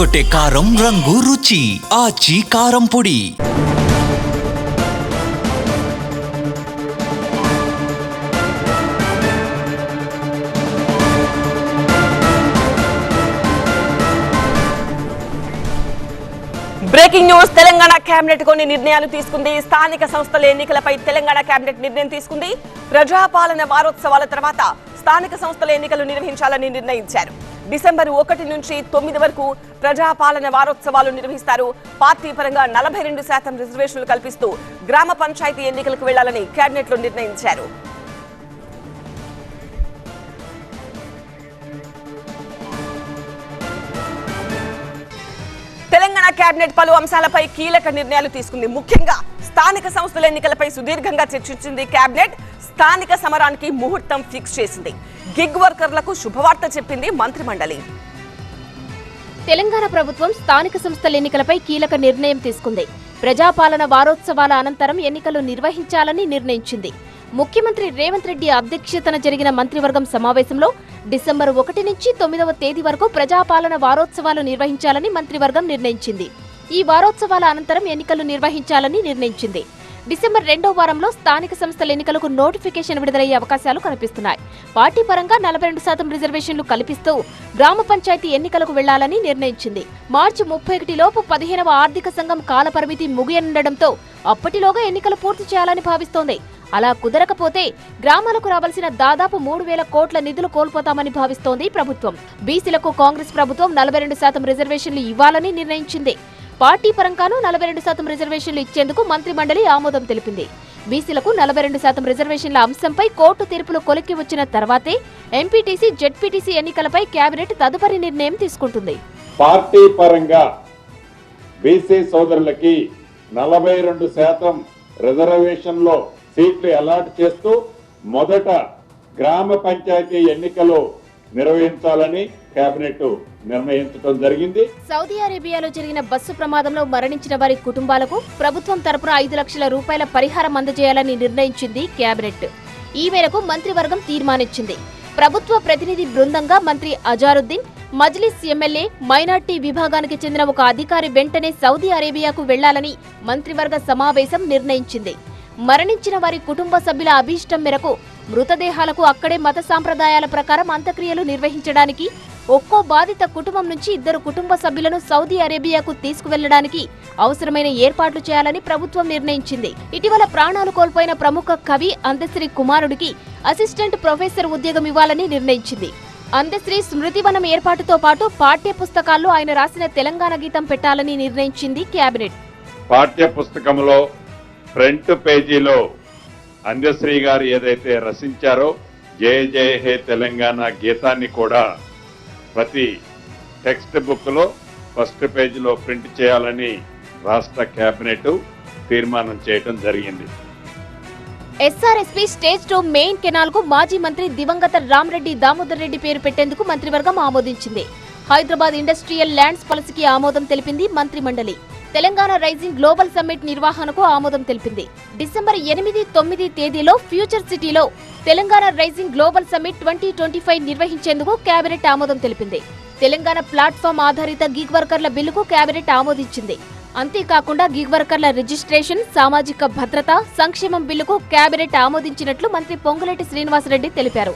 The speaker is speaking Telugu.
కొట్టే కారం రంగు రుచి. ఆచి కారం పొడి. బ్రేకింగ్ న్యూస్ తెలంగాణ కేబినెట్ కొన్ని నిర్ణయాలు తీసుకుంది. స్థానిక సంస్థల ఎన్నికలపై తెలంగాణ కేబినెట్ నిర్ణయం తీసుకుంది. ప్రజాపాలన వారోత్సవాల తర్వాత స్థానిక సంస్థల ఎన్నికలు నిర్వహించాలని నిర్ణయించారు. డిసెంబర్ ఒకటి నుంచి తొమ్మిది వరకు ప్రజాపాలన వారోత్సవాలు నిర్వహిస్తారు. పార్టీ పరంగా నలభై రెండు శాతం రిజర్వేషన్లు కల్పిస్తూ గ్రామ పంచాయతీ ఎన్నికలకు వెళ్ళాలని కేబినెట్లో నిర్ణయించారు. తెలంగాణ కేబినెట్ పలు అంశాలపై కీలక నిర్ణయాలు తీసుకుంది. ముఖ్యంగా స్థానిక సంస్థల ఎన్నికలపై సుదీర్ఘంగా చర్చించింది కేబినెట్ స్థానిక సమరానికి ముహూర్తం ఫిక్స్ చేసింది. గిగ్ వర్కర్లకు శుభవార్త చెప్పింది మంత్రిమండలి. తెలంగాణ ప్రభుత్వం స్థానిక సంస్థల ఎన్నికలపై కీలక నిర్ణయం తీసుకుంది. ప్రజాపాలన వారోత్సవాల అనంతరం ఎన్నికలు నిర్వహించాలని నిర్ణయించింది. ముఖ్యమంత్రి రేవంత్ రెడ్డి అధ్యక్షతన జరిగిన మంత్రివర్గం సమావేశంలో డిసెంబర్ ఒకటి నుంచి తొమ్మిదవ తేదీ వరకు ప్రజాపాలన వారోత్సవాలు నిర్వహించాలని మంత్రివర్గం నిర్ణయించింది. ఈ వారోత్సవాల అనంతరం ఎన్నికలు నిర్వహించాలని నిర్ణయించింది. డిసెంబర్ రెండో వారంలో స్థానిక సంస్థల ఎన్నికలకు నోటిఫికేషన్ విడుదలయ్యే అవకాశాలు కనిపిస్తున్నాయి. పార్టీ పరంగా నలభై రెండు శాతం రిజర్వేషన్లు కల్పిస్తూ గ్రామ పంచాయతీ ఎన్నికలకు వెళ్ళాలని నిర్ణయించింది. మార్చి ముప్పై ఒకటి లోపు పదిహేనవ ఆర్థిక సంఘం కాలపరిమితి ముగియనుండటంతో అప్పటిలోగా ఎన్నికలు పూర్తి చేయాలని భావిస్తోంది. అలా కుదరకపోతే గ్రామాలకు రావాల్సిన దాదాపు మూడు వేల కోట్ల నిధులు కోల్పోతామని భావిస్తోంది ప్రభుత్వం. బీసీలకు కాంగ్రెస్ ప్రభుత్వం నలభై రెండు శాతం రిజర్వేషన్లు ఇవ్వాలని నిర్ణయించింది. పార్టీ పరంగానూ నలభై రెండు శాతం రిజర్వేషన్లు ఇచ్చేందుకు మంత్రి మండలి ఆమోదం తెలిపింది. బీసీలకు నలభై రెండు శాతం రిజర్వేషన్ల అంశంపై కోర్టు తీర్పులు కొలిక్కి వచ్చిన తర్వాతే ఎంపీటీసీ జెడ్పీటీసీ ఎన్నికలపై కేబినెట్ తదుపరి నిర్ణయం తీసుకుంటుంది. పార్టీ పరంగా బీసీ సోదరులకి నలభై రెండు శాతం రిజర్వేషన్లో సీట్లు అలాట్ చేస్తూ మొదట గ్రామ పంచాయతీ ఎన్నికలు నిర్వహించాలని కేబినెట్ నిర్ణయించడం జరిగింది. సౌదీ అరేబియాలో జరిగిన బస్సు ప్రమాదంలో మరణించిన వారి కుటుంబాలకు ప్రభుత్వం తరపున ఐదు లక్షల రూపాయల పరిహారం అందజేయాలని నిర్ణయించింది కేబినెట్ ఈ మేరకు మంత్రివర్గం తీర్మానించింది. ప్రభుత్వ ప్రతినిధి బృందంగా మంత్రి అజారుద్దీన్ మజ్లిస్ ఎమ్మెల్యే మైనార్టీ విభాగానికి చెందిన ఒక అధికారి వెంటనే సౌదీ అరేబియాకు వెళ్ళాలని మంత్రివర్గ సమావేశం నిర్ణయించింది. మరణించిన వారి కుటుంబ సభ్యుల అభీష్టం మేరకు మృతదేహాలకు అక్కడే మత సాంప్రదాయాల ప్రకారం అంత్యక్రియలు నిర్వహించడానికి ఒక్కో బాధిత కుటుంబం నుంచి ఇద్దరు కుటుంబ సభ్యులను సౌదీ అరేబియాకు తీసుకువెళ్ళడానికి అవసరమైన ఏర్పాట్లు చేయాలని ప్రభుత్వం నిర్ణయించింది. ఇటీవల ప్రాణాలు కోల్పోయిన ప్రముఖ కవి అందశ్రీ కుమారుడికి అసిస్టెంట్ ప్రొఫెసర్ ఉద్యోగం ఇవ్వాలని నిర్ణయించింది. అందశ్రీ స్మృతివనం ఏర్పాటుతో పాటు పాఠ్య పుస్తకాల్లో ఆయన రాసిన తెలంగాణ గీతం పెట్టాలని నిర్ణయించింది కేబినెట్. పాఠ్య పుస్తకంలో ఫ్రంట్ పేజీలో అందశ్రీ గారు ఏదైతే రచించారో జయ జయ హే తెలంగాణ గీతాన్ని కూడా ప్రతి టెక్స్ట్ బుక్లో ఫస్ట్ పేజీలో ప్రింట్ చేయాలని రాష్ట్ర కేబినెట్ తీర్మానం చేయడం జరిగింది. ఎస్ఆర్ఎస్పీ స్టేజ్ టూ మెయిన్ కెనాల్కు మాజీ మంత్రి దివంగత రామరెడ్డి దామోదర్ రెడ్డి పేరు పెట్టేందుకు మంత్రివర్గం ఆమోదించింది. హైదరాబాద్ ఇండస్ట్రియల్ ల్యాండ్స్ పాలసీకి ఆమోదం తెలిపింది మంత్రి మండలి తెలంగాణ రైజింగ్ గ్లోబల్ సమ్మిట్ నిర్వహణకు ఆమోదం తెలిపింది. డిసెంబర్ ఎనిమిది తొమ్మిది తేదీలో ఫ్యూచర్ సిటీలో Telangana rising global summit twenty twenty five నిర్వహించేందుకు కేబినెట్ ఆమోదం తెలిపింది. తెలంగాణ ప్లాట్ఫామ్ ఆధారిత గిగ్ వర్కర్ల బిల్లుకు కేబినెట్ ఆమోదించింది. అంతేకాకుండా గిగ్ వర్కర్ల రిజిస్ట్రేషన్ సామాజిక భద్రత సంక్షేమం బిల్లుకు కేబినెట్ ఆమోదించినట్లు మంత్రి పొంగులేటి శ్రీనివాసరెడ్డి తెలిపారు.